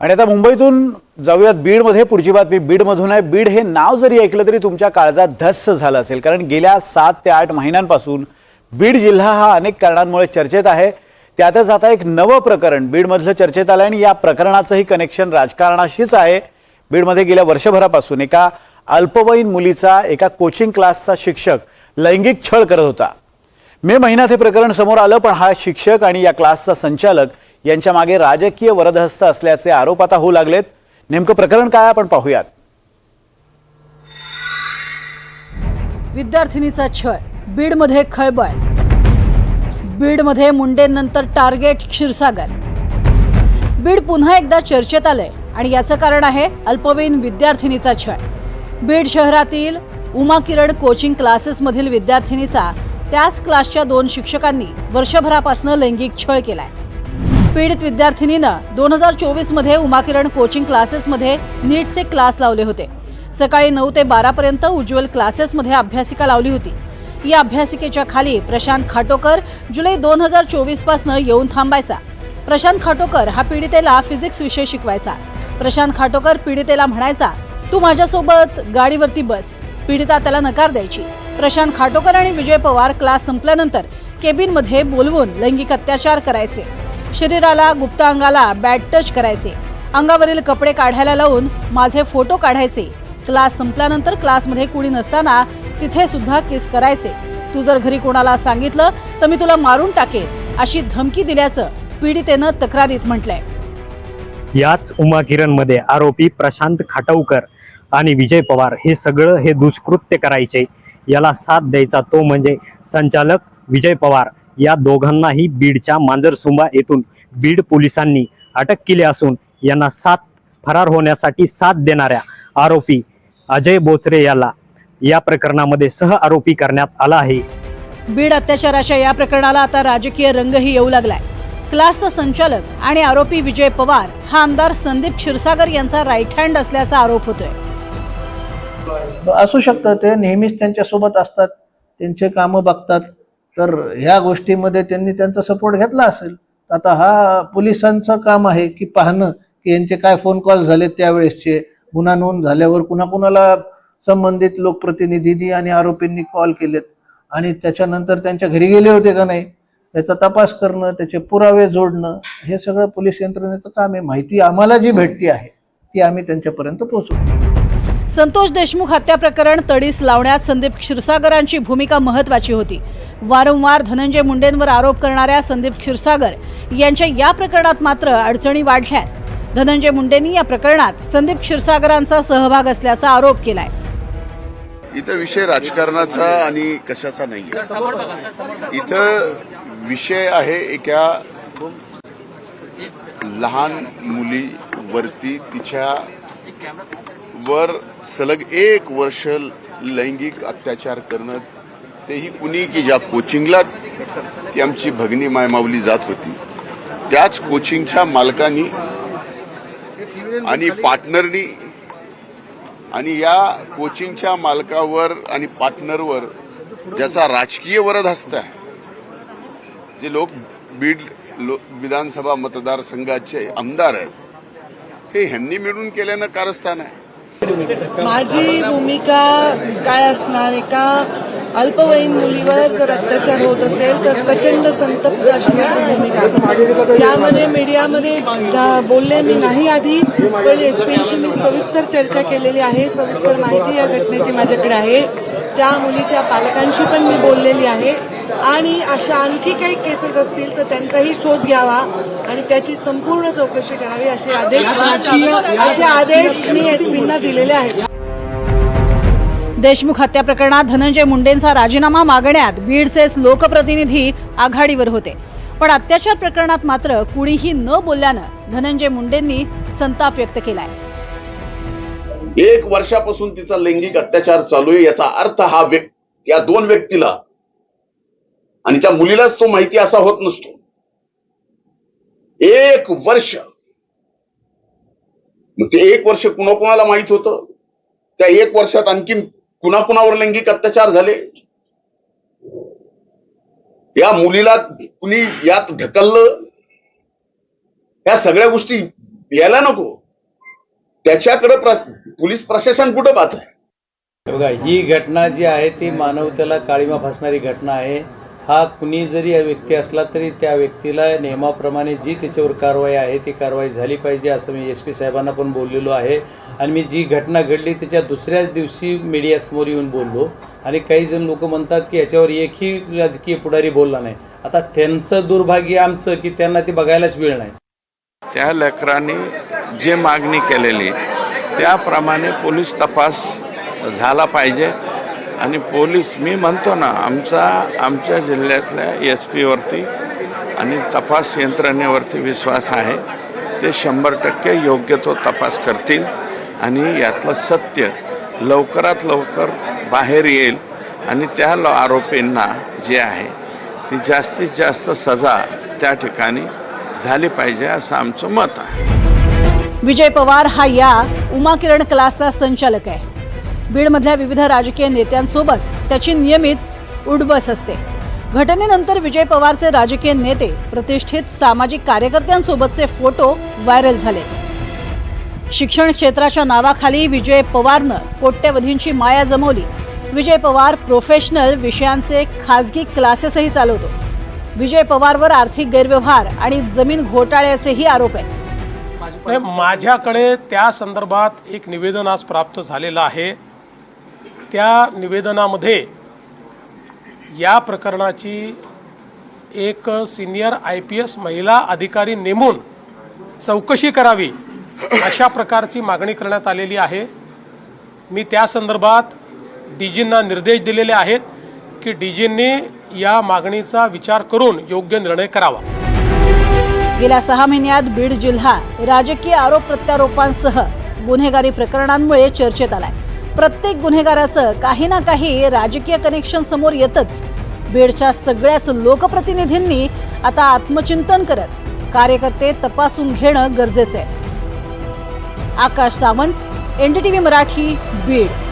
आणि आता मुंबईतून जाऊयात बीडमध्ये. पुढची बातमी बीडमधून आहे. बीड हे नाव जरी ऐकलं तरी तुमच्या काळजात धस्स झालं असेल. कारण गेल्या सात ते आठ महिन्यांपासून बीड जिल्हा हा अनेक कारणांमुळे चर्चेत आहे. त्यातच आता एक नवं प्रकरण बीडमधलं चर्चेत आलं आणि या प्रकरणाचंही कनेक्शन राजकारणाशीच आहे. बीडमध्ये गेल्या वर्षभरापासून एका अल्पवयीन मुलीचा एका कोचिंग क्लासचा शिक्षक लैंगिक छळ करत होता. मे महिन्यात हे प्रकरण समोर आलं पण हा शिक्षक आणि या क्लासचा संचालक यांच्या मागे राजकीय वरदहस्त असल्याचे आरोप आता होऊ लागलेत. नेमकं प्रकरण काय आपण पाहूयात. विद्यार्थिनीचा छळ. बीडमध्ये खळबळ. बीडमध्ये मुंडेंनंतर टार्गेट क्षीरसागर. बीड पुन्हा एकदा चर्चेत आलंय आणि याचं कारण आहे अल्पवयीन विद्यार्थिनीचा छळ. बीड शहरातील उमा किरण कोचिंग क्लासेसमधील विद्यार्थिनीचा त्याच क्लासच्या दोन शिक्षकांनी वर्षभरापासून लैंगिक छळ केलाय. पीडित विद्यार्थिनीनं दोन हजार चोवीसमध्ये उमाकिरण कोचिंग क्लासेसमध्ये नीटचे क्लास लावले होते. सकाळी नऊ ते बारा पर्यंत उज्ज्वल क्लासेसमध्ये अभ्यासिका लावली होती. या अभ्यासिकेच्या खाली प्रशांत खाटोकर जुलै दोन हजार चोवीस पासनं येऊन थांबायचा. प्रशांत खाटोकर हा पीडितेला फिजिक्स विषय शिकवायचा. प्रशांत खाटोकर पीडितेला म्हणायचा तू माझ्यासोबत गाडीवरती बस. पीडिता त्याला नकार द्यायची. प्रशांत खाटोकर आणि विजय पवार क्लास संपल्यानंतर केबिनमध्ये बोलवून लैंगिक अत्याचार करायचे. शरीराला गुप्त अंगाला बॅड टच करायचे. अंगावरील कपडे काढायला लावून माझे फोटो काढायचे. क्लास संपल्यानंतर क्लासमध्ये कुणी नसताना तिथे सुद्धा किस करायचे. तू जर घरी कोणाला सांगितलं तर मी तुला मारून टाकेन अशी धमकी दिल्याचं पीडितेनं तक्रारीत म्हटलंय. याच उमा किरणमध्ये आरोपी प्रशांत खाटवकर आणि विजय पवार हे सगळं हे दुष्कृत्य करायचे. याला साथ द्यायचा तो म्हणजे संचालक विजय पवार. या दोघांनाही बीडच्या मांजरसुंबा येथून बीड पोलिसांनी अटक केली असून यांना साथ फरार होण्यासाठी साथ देणाऱ्या आरोपी अजय बोचरे याला या प्रकरणामध्ये सह आरोपी करण्यात आला आहे. बीड अत्याचाराच्या या प्रकरणाला आता राजकीय रंगही येऊ लागलाय. क्लासचा संचालक आणि आरोपी विजय पवार हा आमदार संदीप क्षीरसागर यांचा राईट हँड असल्याचा आरोप होतोय. असू शकतं ते नेहमीच त्यांच्यासोबत असतात त्यांचे कामं बघतात. तर ह्या गोष्टीमध्ये त्यांनी त्यांचा सपोर्ट घेतला असेल. आता हा पोलिसांचं काम आहे की पाहणं की यांचे काय फोन कॉल झाले त्यावेळेसचे. गुन्हा नोंद झाल्यावर कुणाकुणाला संबंधित लोकप्रतिनिधींनी आणि आरोपींनी कॉल केलेत. आणि त्याच्यानंतर त्यांच्या घरी गेले होते का नाही? त्याचा तपास करणं त्याचे पुरावे जोडणं हे सगळं पोलीस यंत्रणेचं काम आहे. माहिती आम्हाला जी भेटती आहे ती आम्ही त्यांच्यापर्यंत पोहोचवतो. संतोष देशमुख हत्या प्रकरण तडीस लावण्यात संदीप क्षीरसागरांची भूमिका महत्वाची होती. वारंवार धनंजय मुंडेंवर आरोप करणाऱ्या संदीप क्षीरसागर यांच्या या प्रकरणात मात्र अडचणी वाढल्यात. धनंजय मुंडेंनी या प्रकरणात संदीप क्षीरसागरांचा सहभाग असल्याचा आरोप केलाय. इथं विषय राजकारणाचा आणि कशाचा नाही इथं विषय आहे एका लहान मुलीवरती तिच्या वर सलग एक वर्ष लैंगिक अत्याचार करणं तेही कुणी की ज्या कोचिंगला ती आमची भगिनी मायमावली जात होती. त्याच कोचिंगच्या मालकांनी आणि पार्टनरनी आणि या कोचिंगच्या मालकावर आणि पार्टनरवर ज्याचा राजकीय वरद हस्त आहे जे लोक बीड लो विधानसभा मतदारसंघाचे आमदार आहेत हे ह्यांनी मिळून केल्यानं कारस्थान आहे. माझी भूमिका काय असणार एका अल्पवयीन मुलीवर जर अत्याचार होत असेल तर प्रचंड संतप्त अशी माझी भूमिका. यामध्ये मीडियामध्ये बोलले मी नाही आधी पण एस पीशी मी सविस्तर चर्चा केलेली आहे. सविस्तर माहिती या घटनेची माझ्याकडे आहे. त्या मुलीच्या पालकांशी पण मी बोललेली आहे. आणि अशा आणखी काही केसेस असतील तर त्यांचाही शोध घ्यावा आणि त्याची संपूर्ण चौकशी करावी असे आदेश असे आदेश मी एस पींना दिलेले आहेत. देशमुख हत्या प्रकरणात धनंजय मुंडेंचा राजीनामा मागण्यात बीडचेच लोकप्रतिनिधी आघाडीवर होते. पण अत्याचार प्रकरणात मात्र कुणीही न बोलल्यानं धनंजय मुंडेंनी संताप व्यक्त केलाय. एक वर्षापासून तिचा लैंगिक अत्याचार चालू आहे याचा अर्थ हा या दोन व्यक्तीला आणि त्या मुलीलाच तो माहिती असा होत नसतो. एक वर्ष. मग ते एक वर्ष कुणाकुणाला माहीत होतं? त्या एक वर्षात आणखी कुणाकुणावर लैंगिक अत्याचार झाले? या मुलीला कुणी यात ढकललं? या सगळ्या गोष्टी यायला नको. त्याच्याकडे प्र, पोलीस प्रशासन कुठं पाहत आहे बघा ही घटना जी आहे ती मानवतेला काळीमा फासणारी घटना आहे. हा कुणी जरी व्यक्ती असला तरी त्या व्यक्तीला नियमाप्रमाणे जी त्याच्यावर कारवाई आहे ती कारवाई झाली पाहिजे असं मी एस पी साहेबांना पण बोललेलो आहे. आणि मी जी घटना घडली त्याच्या दुसऱ्याच दिवशी मीडियासमोर येऊन बोललो. आणि काही जण लोक म्हणतात की याच्यावर एकही राजकीय पुढारी बोलला नाही. आता त्यांचं दुर्भाग्य आमचं की त्यांना ते बघायलाच वेळ नाही. त्या लेकरांनी जे मागणी केलेली त्याप्रमाणे पोलीस तपास झाला पाहिजे. आणि पोलीस मी म्हणतो ना आमचा आमच्या जिल्ह्यातल्या एस पीवरती आणि तपास यंत्रणेवरती विश्वास आहे. ते शंभर टक्के योग्य तो तपास करतील आणि यातलं सत्य लवकरात लवकर बाहेर येईल आणि त्या ल आरोपींना जे आहे ती जास्तीत जास्त सजा त्या ठिकाणी झाली पाहिजे असं आमचं मत आहे. विजय पवार हा या उमा किरण क्लासचा संचालक आहे. बीडमधल्या विविध राजकीय नेत्यांसोबत त्याची नियमित उडबस असते. घटनेनंतर विजय पवारचे राजकीय नेते प्रतिष्ठित सामाजिक कार्यकर्त्यांसोबतचे फोटो व्हायरल झाले. शिक्षण क्षेत्राच्या नावाखाली विजय पवारनं कोट्यवधींची माया जमवली. विजय पवार प्रोफेशनल विषयांचे खाजगी क्लासेसही चालवतो. विजय पवारवर आर्थिक गैरव्यवहार आणि जमीन घोटाळ्याचेही आरोप आहेत. माझ्याकडे त्या संदर्भात एक निवेदन आज प्राप्त झालेलं आहे. त्या निवेदनामध्ये या प्रकरणाची एक सिनियर आय पी एस महिला अधिकारी नेमून चौकशी करावी अशा प्रकारची मागणी करण्यात आलेली आहे. मी त्या संदर्भात डीजींना निर्देश दिलेले आहेत की डीजींनी या मागणीचा विचार करून योग्य निर्णय करावा. गेल्या सहा महिन्यात बीड जिल्हा राजकीय आरोप प्रत्यारोपांसह गुन्हेगारी प्रकरणांमुळे चर्चेत आलाय. प्रत्येक गुन्हेगाराचं काही ना काही राजकीय कनेक्शन समोर येतच. बीडच्या सगळ्याच लोकप्रतिनिधींनी आता आत्मचिंतन करत कार्यकर्ते तपासून घेणं गरजेचं आहे. आकाश सावंत एनडीटीव्ही मराठी बीड.